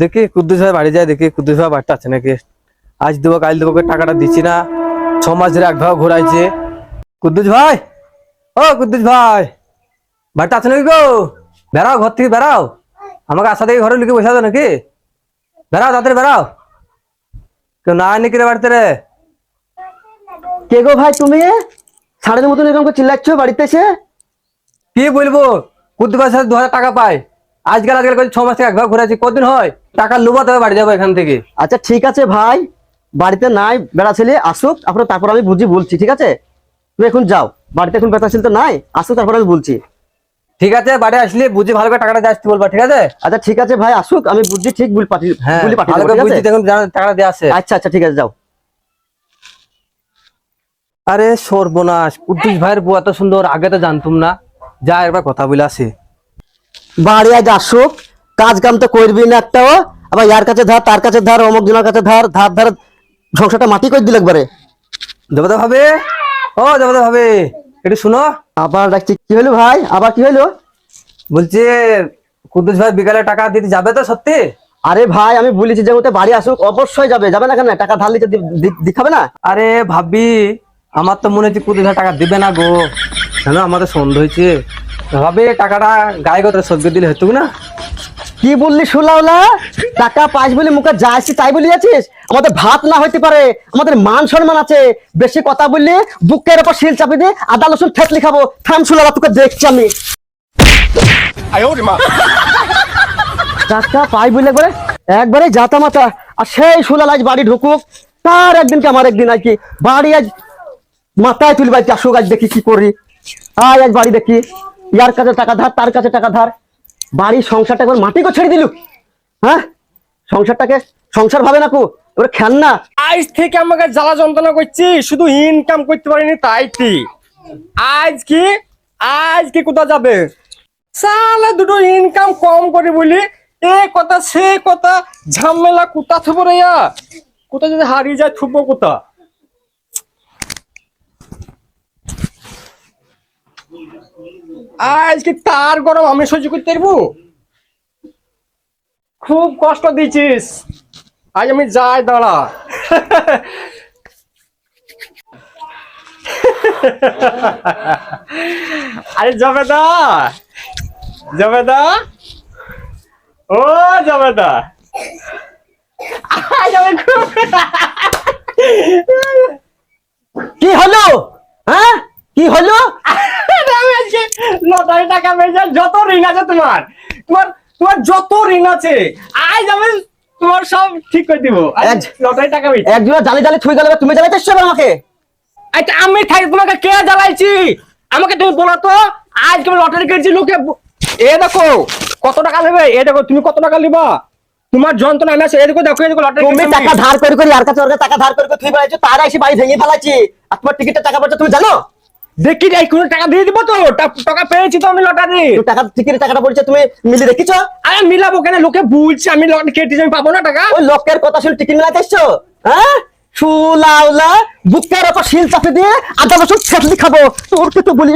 দেখি কুদ্দুস ভাই বাড়ি যায় দেখি কুদ্দুস ভাই বাড়িতে আছে নাকি? আজ দেবো কাল দেবো টাকাটা দিচ্ছি না। ছ মাস ধরে এক ভাগ ঘোরাইছে। কুদ্দুস ভাই! ও কুদ্দুস ভাই! বাড়িতে আছে নাকি গো? বেড়াও ঘর থেকে বেড়াও। আমাকে আশা থেকে ঘরে লুকিয়ে বসে আছো নাকি? বেড়াও তাড়াতাড়ি বেড়াও। কেউ না নাকি রে বাড়িতে রে? কে গো ভাই তুমি? সাড়ে মতন এরকম করে চিল্লাচ্ছ বাড়িতে এসে? কি বলব? কুদ্দুস ভাইয়ের সাথে দু হাজার টাকা পাই আজকাল আজকাল ছ মাস থেকে এক ভাগ ঘুরেছি কদিন হয়? টাকা লুবাতে হবে বাড়ি যাব এখান থেকে। আচ্ছা ঠিক আছে ভাই। বাড়িতে নাই বেড়া ছেলে আসুক তারপরে তারপর আমি বুঝি বলছি ঠিক আছে? তুমি এখন যাও বাড়িতে এখন বেড়া ছেলে তো নাই আসুক তারপর আমি বলছি। ঠিক আছে বাড়ি আসলে বুঝি ভালো করে টাকাটা আসতে বলবা ঠিক আছে? আচ্ছা ঠিক আছে ভাই আসুক আমি বুঝছি ঠিক বুঝ পাঠিয়ে হ্যাঁ বলি ভালো করে আছে? দেখুন টাকাটা দিয়ে আসে আচ্ছা আচ্ছা ঠিক আছে যাও। আরে সর্বনাশ কুদ্দুস ভাইয়ের বউ এত সুন্দর আগে তো জানতুম না। যা একবার কথা বলে আসে। বাড়ি আজ আসুক কাজ কাম তো করবি না একটাও আবার ইয়ার কাছে ধার তার কাছে ধার অমুক জনের কাছে ধার ধার ধার সংসারটা মাটি করে দিল একবারে। দেবতা ভাবে? ও দেবতা ভাবে একটু শুনো। আবার ডাকছি কি হলো ভাই? আবার কি হলো বলছি কুদ্দুস ভাই বিকালে টাকা দিতে যাবে তো সত্যি? আরে ভাই আমি বলেছি যে ওতে বাড়ি আসুক অবশ্যই যাবে। যাবে না কেন? টাকা ধার নিতে দি- দি- না? আরে ভাবি আমার তো মনে হচ্ছে কুদ্দুস ভাই টাকা দিবে না গো। কেন? আমাদের সন্দেহ হয়েছে। ভাবে টাকাটা গায়ে গতরে সদ্য দিলে হতো না? কি বললি শুলাওলা টাকা পাইস বলে মুখে যা আসছি তাই বলি আছিস আমাদের ভাত না হইতে পারে আমাদের মান সম্মান আছে। বেশি কথা বললে বুকের উপর শিল চাপি দিয়ে আদা রসুন ঠেকলি খাব। থাম শুলালা তোকে দেখছি আমি। টাকা পাই বলে একবারে একবারে জাতা মাতা। আর সেই শুলাল আজ বাড়ি ঢুকুক তার একদিনকে আমার একদিন আর কি? বাড়ি আজ মাথায় তুলবে আজ আসুক আজ দেখি কি করি। আয় আজ বাড়ি দেখি। ইয়ার কাছে টাকা ধার তার কাছে টাকা ধার। বাড়ির সংসারটা একবার মাটি করে ছেড়ে দিলু হ্যাঁ? সংসারটাকে সংসার ভাবে না এবার খেন না। আজ থেকে আমাকে জ্বালা যন্ত্রণা করছি, শুধু ইনকাম করতে পারিনি, তাই কি? আজ কি? আজ কি কোথা যাবে? সালে দুটো ইনকাম কম করে বলি, এ কথা সে কথা, ঝামেলা কোথা থুবো রে কোথা যদি হারিয়ে যায়, থুবো কোথা? আজ কি তার গরম? আমি সহ্য করতে পারব? খুব কষ্ট দিছিস আজ আমি যাই, দাঁড়া। আরে জবেদা! জবেদা! ও জবেদা! আজ আমি খুব কি হলো হ্যাঁ কি হলো আমি আজকে লটারি টাকা পেয়েছি যত ঋণ আছে তোমার তোমার তোমার যত ঋণ আছে আজ আমি তোমার সব ঠিক করে দিব। লটারি টাকা একজন জালে জালে থুই গেল তুমি জ্বালাতে এসছো আমাকে? আচ্ছা আমি থাকি তোমাকে কে জ্বালাইছি? আমাকে তুমি বলো তো আজ তুমি লটারি কেটেছি লোকে এ দেখো কত টাকা নেবে? এ দেখো তুমি কত টাকা নিবা? তোমার যন্ত্রণা আমি আছে এ দেখো দেখো এ লটারি তুমি টাকা ধার করে করে আর কাছে ওর কাছে টাকা ধার করে করে থুই বেড়াইছো তারা এসে বাড়ি ভেঙে ফেলাচ্ছি আর তোমার টিকিটের টাকা পড়ছে তুমি জানো? দেখি যাই কোন টাকা দিয়ে দিব তো? টাকা পেয়েছি তো আমি লটারি। টাকা টিকিট টাকাটা পড়ছে তুমি মিলে দেখিছো? আরে মিলাবো কেন? লোকে বলছে আমি লটারি কেটেছি আমি পাবো না টাকা? ওই লোকের কথা শুনে টিকিট মিলাতে এসছো? হ্যাঁ? শুলাউলা বুকের ওপর শিল চাপে দিয়ে আদা বছর ছেটলি খাব। তোর তো বলি